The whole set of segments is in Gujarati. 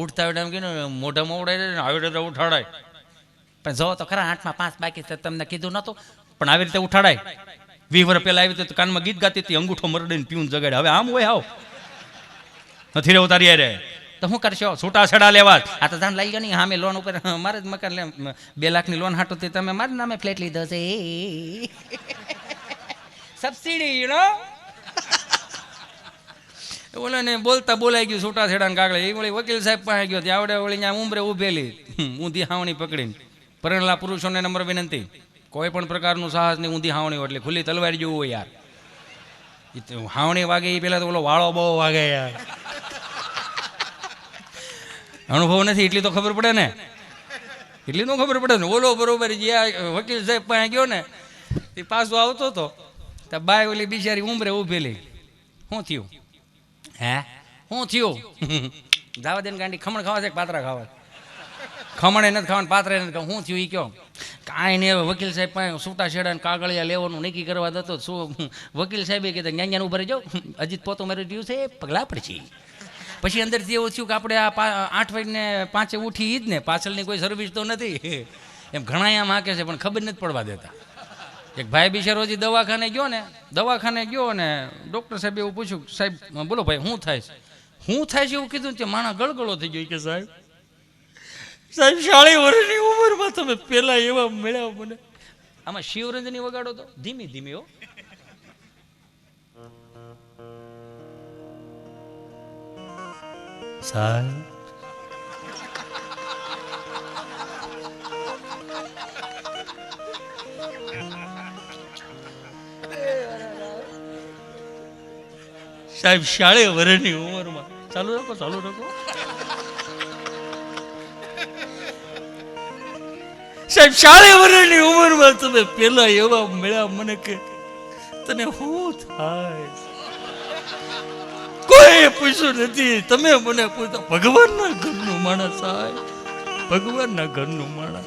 ઉઠતા આવડે એમ કીધું મોઢામાં ઉડાય આવી રીતે ઉઠાડાય. પણ જો તો ખરા આઠમાં પાંચ બાકી છે, તમને કીધું નતું પણ આવી રીતે ઉઠાડાય. વીસ વર્ષ પહેલા આવી રીતે કાનમાં ગીત ગાતી હતી, અંગૂઠો મરડીને પીવું જગાડે. હવે આમ હોય આવ. નથી રહેવું તારી અરે તો શું કરશો? છૂટા છડા લેવા આ તો જાણ લઈ ગયો નહીં, હામે લોન ઉપર મારે જ મકાન લે બે લાખની લોન હાટો તે તમે મારા નામે ફ્લેટ લીધો છે. સબસિડી યુ નો ઓલે ને બોલતા બોલાઈ ગયું છૂટા છેડા કાગળે. એ વળી વકીલ સાહેબ પાસે ગયો. ત્યાં આવડે વળી ત્યાં ઉમરે ઉભેલી ઊંધી હાવણી પકડીને. પરણલા પુરુષોને નંબર વિનંતી. કોઈ પણ પ્રકારનું સાહસ નહીં, ઊંધી હાવણી એટલે ખુલ્લી તલવાર જેવું હોય યાર. હાવણી વાગે એ પહેલાં તો ઓલો વાળો બહુ વાગે યાર. અનુભવ નથી, એટલી તો ખબર પડે ને. એટલી તો ખબર પડે ને. ઓલો બરોબર જે આ વકીલ સાહેબ પાસે ગયો ને, એ પાછો આવતો હતો તો બાય ઓલી બિચારી ઉમરે ઊભેલી. શું થયું? હે? શું થયું? જાવા દે ને ગાંડી ખમણ ખાવા છે કે પાત્રા ખાવા? ખમણે નથી ખાવાનું પાત્રે નથી ખાવાનું. શું થયું એ કયો? કાંઈ નહીં હવે વકીલ સાહેબ પાસે છૂટા છેડા ને કાગળિયા લેવાનું નક્કી કરવા દતો શું વકીલ સાહેબે કીધું જ્ઞાન ઉપર જાઓ અજીત પોતો મારી રહ્યું છે પગલા પડશે પછી અંદરથી એવું થયું કે આપણે આ આઠ વાગીને પાંચે ઉઠી જ ને પાછળની કોઈ સર્વિસ તો નથી. એમ ઘણા આમ હાકે છે પણ ખબર નથી પડવા દેતા. એક ભાઈ બિચારો હજી દવાખાને ગયો ને, દવાખાને ગયો ને ડૉક્ટર સાહેબ એવું પૂછ્યું, સાહેબ, બોલો ભાઈ, શું થાય છે? શું થાય છે? એવું કીધું તે માણા ગળગળો થઈ ગયો. કે, સાહેબ સાહેબ સાડી વર્ષની ઉંમરમાં તમે પેલા એવા મળ્યા મને. આમાં શિવરંજની વગાડો તો, ધીમી ધીમી, હો. સાહેબ સાહેબ શાળે વર્ષની ઉંમરમાં. ચાલુ રાખો ચાલુ રાખો. સાહેબ, શાળે વર્ષની ઉંમરમાં તમે પેલા એવા મળ્યા મને કે, તને શું થાય? કોઈ પૂછ્યું નથી. તમે મને પૂછો ભગવાનના ઘરનું માણસ સાહેબ, ભગવાનના ઘરનું માણસ.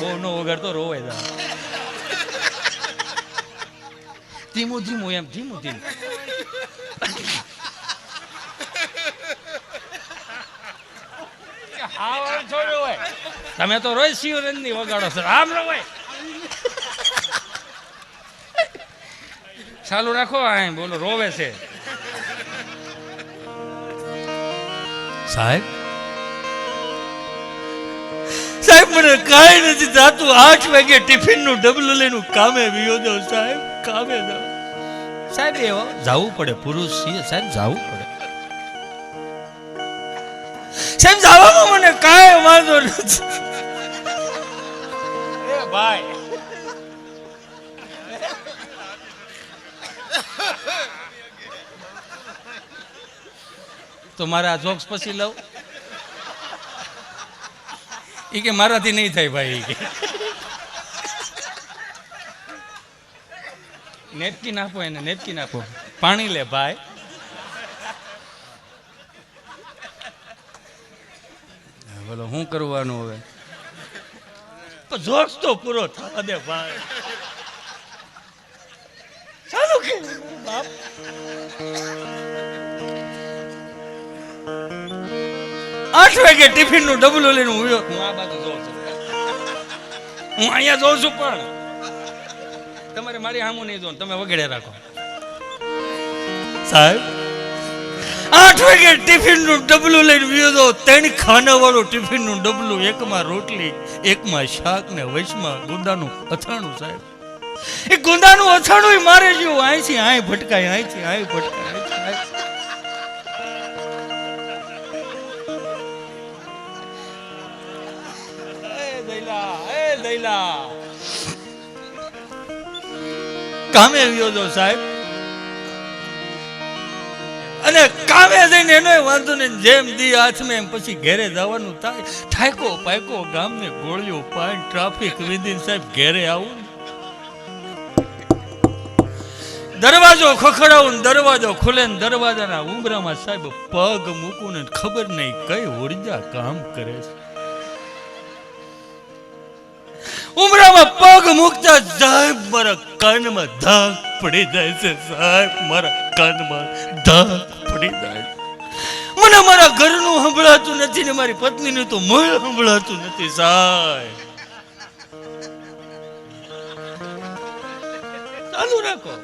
બહુ નો વગાડતો રોવાય ધીમું ધીમું એમ ધીમું ધીમું. તમે તો રોજ શિવરંજની વગાડો છો. આમ રવાય ચાલુ રાખો આ બોલો રોવે છે. સાહેબ? સાહેબ મને કાંઈ નથી થતું. આઠ વાગે ટિફિનનું ડબલું લઈને કામે વિયો દો સાહેબ. કામે જાઉં સાહેબ એવો જવું પડે પુરુષ છીએ. સાહેબ જવું પડે. સાહેબ જવામાં મને કાંઈ વાંધો નથી. એ ભાઈ. તો મારા જોક્સ પછી લઉં? એ કે મારાથી નહીં થાય ભાઈ. ઈ કે નેપકિન આપો એને નેપકિન આપો પાણી લે ભાઈ. બોલો શું કરવાનું હવે? તો જોશ તો પૂરો થવા દે ભાઈ. ચાલુ કે બાપ. આઠ વાગે ટિફિનનું ડબલું લઈને હું આ બાજુ જોઉં છું. હું અહીંયા જોઉં છું પણ. તમારે મારી સામું નહીં જોવાનું, તમે વગેરે રાખો. સાહેબ? આઠ વાગે ટિફિનનું ડબલું લઈને વિયો દો ત્રણ ખાના વાળું ટિફિનનું ડબલું, એકમાં રોટલી, એકમાં શાક ને વૈશમાં ગુંદાનું અથાણું, સાહેબ. એ ગુંદાનું અથાણું મારે જેવું અહીંથી અહીં ભટકાય અહીંથી અહીં ભટકાય દૈલા એ દૈલા કામે ગયો તો સાહેબ. અને કામે જઈને એનો વાંધો ને જેમ દી હાથમાં એમ પછી ઘેરે જવાનું થાય. ઠાકો પાકો ગામને ગોળીઓ પાન ટ્રાફિક વિધિન સાહેબ ઘેરે આવું. દરવાજો ખખડાવું દરવાજો ખુલે ને દરવાજાના ઉંબરામાં સાહેબ પગ મૂકું ને ખબર નહીં કઈ ઊર્જા કામ કરે છે. ઉમરામાં પગ મૂકતા સાહેબ, મારા કાનમાં ધાક પડી જાય છે સાહેબ, મારા કાનમાં ધાક પડી જાય. મને મારા ઘરનું સંભળાતું નથી ને મારી પત્નીનું તો મૂળ સંભળાતું નથી સાહેબ. ચાલુ રાખો.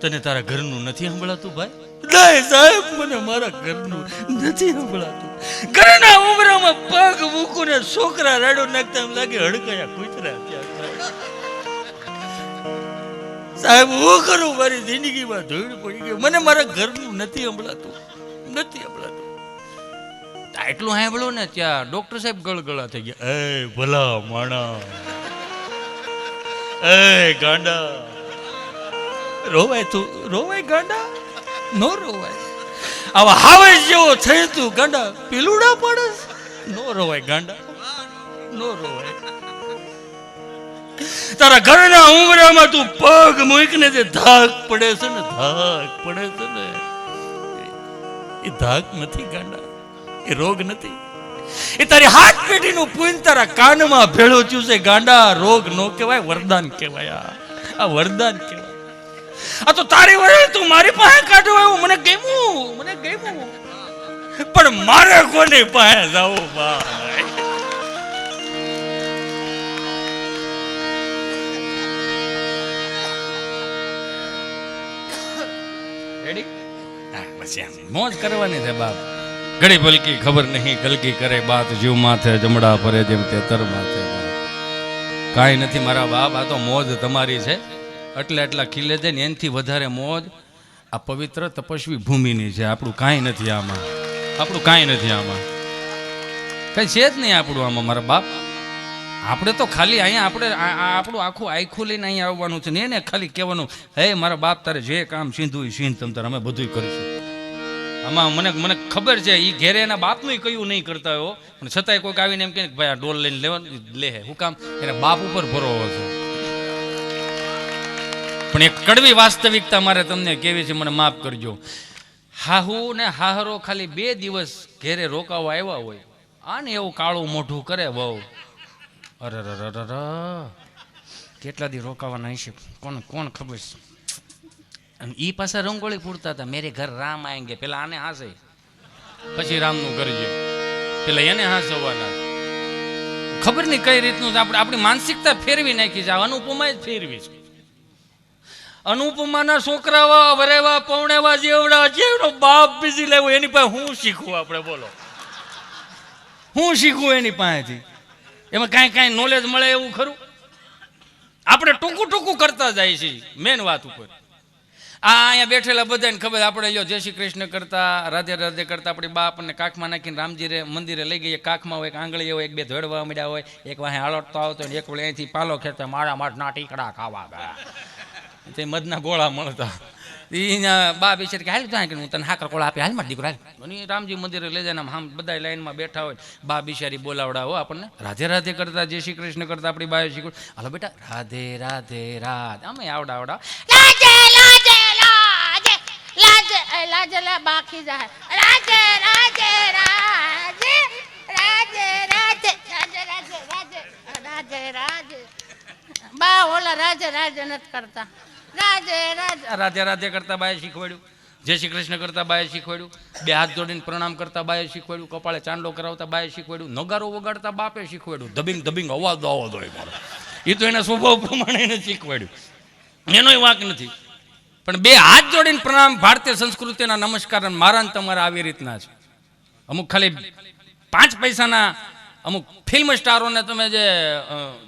તને તારા ઘરનું નથી સંભળાતું ભાઈ? નહીં સાહેબ મને મારા ઘરનું નથી સંભળાતું. ઘરના ઉમરામાં પગ મૂકું ને છોકરા રાડો નાખતા એમ લાગે હડકાયા કૂતરા સાહેબ હું કરું? મારી જિંદગીમાં ધૂળ પડી ગઈ. મને મારા ઘરનું નથી સંભળાતું. નથી સંભળાતું. એટલું સાંભળ્યું ને ત્યાં ડોક્ટર સાહેબ ગળગળા થઈ ગયા. એ ભલા માણા. એ ગાંડા. રોવાય તું, રોવાય ગાંડા? નો રોવાય. આવા હાવે જેવો થઈ તું ગાંડા, પીલુડા પડે નો રોવાય ગાંડા, નો રોવાય. તારા ઘરના ઉમરામાં તું પગ મૂકીને જે ધાક પડે છે ને, ધાક પડે છે ને, એ ધાક નથી ગાંડા, એ રોગ નથી. એ તારી હાથ પેટીનું પૂન તારા કાનમાં ભેળો થયું છે. ગાંડા, રોગ નો કહેવાય, વરદાન કહેવાય આ. વરદાન કહેવાય આ તો તારી વડે તું મારી પાસે કાઢો એવું મને ગમ્યું મને ગમ્યું. પણ મારે કોની પાસે જવું ભાઈ? રેડી બસ એમ મોજ કરવાની છે બાપ. ઘડી ભલકી ખબર નહીં ગલકી કરે બાત જીવ માથે જમડા ફરે જેમ તેતર માથે. કાંઈ નથી મારા બાપ આ તો મોજ તમારી છે. એટલે એટલા ખીલે દે ને એનાથી વધારે મોજ. આ પવિત્ર તપસ્વી ભૂમિની છે. આપણું કાંઈ નથી આમાં. આપણું કાંઈ નથી આમાં. કંઈ છે જ નહીં આપણું આમાં, મારા બાપ. આપણે તો ખાલી અહીંયા આપણે આપણું આખું આખું લઈને અહીંયા આવવાનું છે ને એને ખાલી કહેવાનું, હે, મારા બાપ, તારે જે કામ સીંધું એ સીંધ, તમ તારે અમે બધું કરીશું. આમાં મને મને ખબર છે એ ઘેરે એના બાપનું કયું નહીં કરતા હો. પણ છતાંય કોઈક આવીને એમ કહે ભાઈ, આ ડોલ લઈને લેવાનું લે, હું કામ. એના બાપ ઉપર ભરો છે. પણ એક કડવી વાસ્તવિકતા મારે તમને કેવી છે, મને માફ કરજો. હાહુ ને હાહરો ખાલી બે દિવસ ઘેરે રોકાવા આવ્યા હોય. આને એવું કાળું મોઢું કરે બહુ અરે કેટલા દી રોકાવાના હશે? કોણ કોણ ખબર છે? અને ઈ પાછા રંગોળી પૂરતા હતા. મેરે ઘર રામ આएंगे પેલા આને હાસે. પછી રામનું કરજે પેલા એને હાસવાના. ખબર નહીં કઈ રીતનું આપણે આપણી માનસિકતા ફેરવી નાખી છે. અનુપમા જ ફેરવી છે. અનુપમાના છોકરાવા, વરેવા, પૌણેવા જેવડા, જેવડો બાપ બીજી લેવો એની પાસે હું શીખવું આપણે, બોલો. હું શીખવું એની પાસેથી? એમાં કાંઈ કાંઈ નોલેજ મળે એવું ખરું? આપણે ટૂંકું ટૂંકું કરતા જાય છે મેન વાત ઉપર. આ અહીંયા બેઠેલા બધાને ખબર, આપણે લ્યો, જય શ્રી કૃષ્ણ કરતા, રાધે રાધે કરતા, આપણી બા આપણને કાખમાં નાખીને રામજી રે, મંદિરે લઈ ગઈએ, કાખમાં હોય, એક આંગળી હોય, એક બે ધોડવા મળ્યા હોય, એક વાહે આળોટતો આવતો એક વળી અહીંથી પાલો ખેતો મારા માટના ટીકડા ખાવા ગયા. તે મધના ગોળા મળતા એના બા બિચાર કે હાલ ત્યાં હું તને હાકર કોળા આપી હાલ માર દીકરો હાલ અને રામજી મંદિરે લઈ જાય આમ બધા લાઈનમાં બેઠા હોય બા બિચારી બોલાવડાવો આપણને રાધે રાધે કરતા જય શ્રી કૃષ્ણ કરતા આપણી બાએ શીખવું હાલો બેટા રાધે રાધે રાધે અમે આવડા આવડા લાજે લાજે લાજે લાજે લાજે લા બાકી જાય રાજે રાજે રાજે રાજે રાજે રાજે રાજે રાજે રાજે બા ઓલા રાજે રાજે નથી કરતા રાજે રાજે રાધે રાધે કરતા બાએ શીખવાડ્યું. જય શ્રી કૃષ્ણ કરતા બાએ શીખવાડ્યું. બે હાથ જોડીને પ્રણામ કરતા બાએ શીખવાડ્યું. કપાળે ચાંદલો કરાવતા બાએ શીખવાડ્યું. નગારો વગાડતા બાપે શીખવાડ્યું. ધબિંગ ધબિંગ, અવાજ અવાજ હોય મારો. એ તો એના સ્વભાવ પ્રમાણે એને શીખવાડ્યું. એનોય વાંક નથી. પણ બે હાથ જોડીને પ્રણામ ભારતીય સંસ્કૃતિના નમસ્કાર મારા તમારા આવી રીતના છે. અમુક ખાલી પાંચ પૈસાના અમુક ફિલ્મ સ્ટારોને તમે જે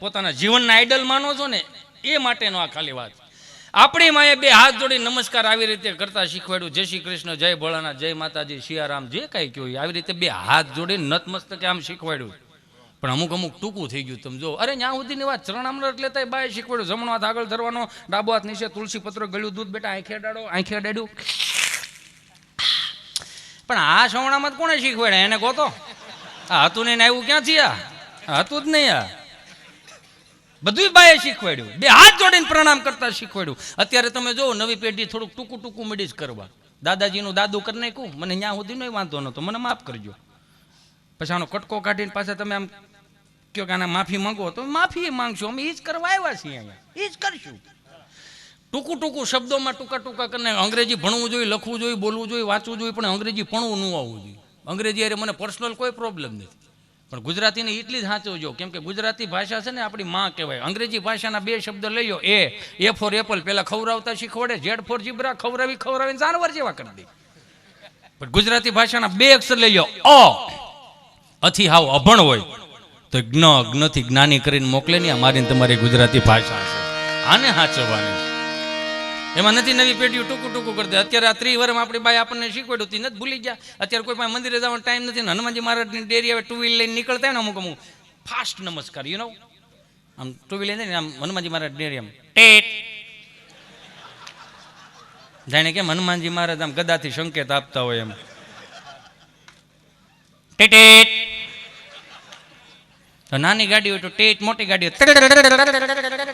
પોતાના જીવનના આઈડલ માનો છો ને, એ માટેનો આ ખાલી વાત આપણી માએ બે હાથ જોડી નમસ્કાર આવી રીતે કરતા શીખવાડ્યું. જય શ્રી કૃષ્ણ, જય ભોળાના જય માતાજી શિયારામ જે કાંઈ કહ્યું આવી રીતે બે હાથ જોડી નતમસ્તકે આમ શીખવાડ્યું. પણ અમુક અમુક ટૂંકું થઈ ગયું તમે જો. અરે ત્યાં સુધીની વાત ચરણામૃત લેતા બાય શીખવાડ્યું. જમણો હાથ આગળ ધરવાનો, ડાબો હાથ નીચે તુલસી પત્ર ગળ્યું, દૂધ બેટા આંખે અડાડો, આંખે અડાડ્યું. પણ આ સવણામાં કોણે શીખવાડ્યા? એને ગોતો. આ હતું ને એને આવ્યું ક્યાંથી આ હતું જ નહીં આ. બધું બાએ શીખવાડ્યું. બે હાથ જોડીને પ્રણામ કરતા શીખવાડ્યું. અત્યારે તમે જો નવી પેઢી થોડુંક ટૂંકું ટૂંકું મળી જ કરવા. દાદાજીનું દાદુ કરી નાખ્યું. મને ત્યાં સુધી નહીં વાંધો નહોતો મને માફ કરજો. પછી આનો કટકો કાઢીને પાછા તમે આમ કયો કે આના માફી માંગો તો માફી માંગશો. અમે એ જ કરવા આવ્યા છીએ અહીંયા. એ જ કરશું. ટૂંકું ટૂંકું શબ્દોમાં ટૂંકા ટૂંકા કરીને અંગ્રેજી ભણવું જોઈએ, લખવું જોઈએ, બોલવું જોઈએ, વાંચવું જોઈએ, પણ અંગ્રેજી ભણવું ન આવવું જોઈએ. અંગ્રેજી અરે મને પર્સનલ કોઈ પ્રોબ્લેમ નથી. પણ ગુજરાતીને એટલી જ સાચવજો કેમ કે ગુજરાતી ભાષા છે ને આપણી માં કહેવાય. અંગ્રેજી ભાષાના બે શબ્દ લઈ એ એ ફોર એપલ પહેલાં ખવડાવતા શીખવાડે ઝેડ ફોર જીબ્રા, ખવડાવી, ખવડાવીને જાનવર જેવા કરી દે. પણ ગુજરાતી ભાષાના બે અક્ષર લઈ લો અ. અથી હાવ અભણ હોય, તો જ્ઞ, જ્ઞથી જ્ઞાની કરીને મોકલે ને અમારી તમારી ગુજરાતી ભાષા છે. આને સાચવવાની. એમાં નથી નવી પેઢીઓ ટૂંકું ટૂંકું કરતી અત્યારે આ ત્રી વર્ષમાં આપણી બાઈ આપણને શીખવાડ્યું હતી, નથી ભૂલી ગયા. અત્યારે કોઈ પાસે મંદિરે જવાનો ટાઈમ નથી ને હનુમાનજી મહારાજની ડેરી હવે ટુ વ્હીલ લઈને નીકળતા હોય ને અમુક અમુક. ફાસ્ટ નમસ્કાર યુ નો આમ ટુ વ્હીલ લઈને આમ હનુમાનજી મહારાજ ડેરી આમ ટેટ. જાણે કેમ હનુમાનજી મહારાજ આમ ગદાથી સંકેત આપતા હોય એમ. ટેટેટ. તો નાની ગાડી હોય તો ટેટ, મોટી ગાડી હોય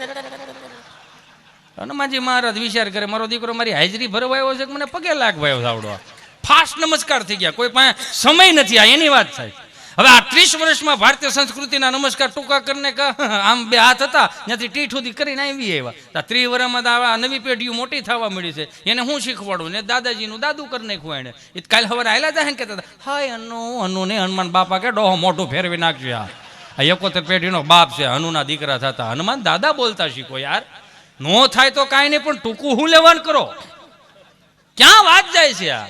હનુમાનજી મહારાજ વિચાર કરે, મારો દીકરો મારી હાજરી ભરવા આવ્યો છે મને પગે લાગવાયો આવડો ફાસ્ટ નમસ્કાર થઈ ગયા. કોઈ પાસે સમય નથી, આ એની વાત થાય હવે આ ત્રીસ વર્ષમાં ભારતીય સંસ્કૃતિના નમસ્કાર ટૂંકા કરીને આમ બે હાથ હતા, ત્યાંથી ટીઠ સુધી કરીને આવી આવ્યા. આ ત્રીસ વર્ષમાં આવા નવી પેઢીઓ મોટી થવા મળી છે. એને હું શીખવાડું? ને દાદાજીનું દાદુ કરી નાખ્યું એને. એ કાલે હવે આયલા જાય ને કહેતા હતા, હાય અનુ અનુ ને હનુમાન બાપા કે ડોહો મોઢું ફેરવી નાખજો આ એકોતેર પેઢીનો બાપ છે, હનુના દીકરા થતા. હનુમાન દાદા બોલતા શીખો યાર. નો થાય તો કાંઈ નહીં, પણ ટૂંકું હું લેવાનું કરો. ક્યાં વાત જાય છે આ?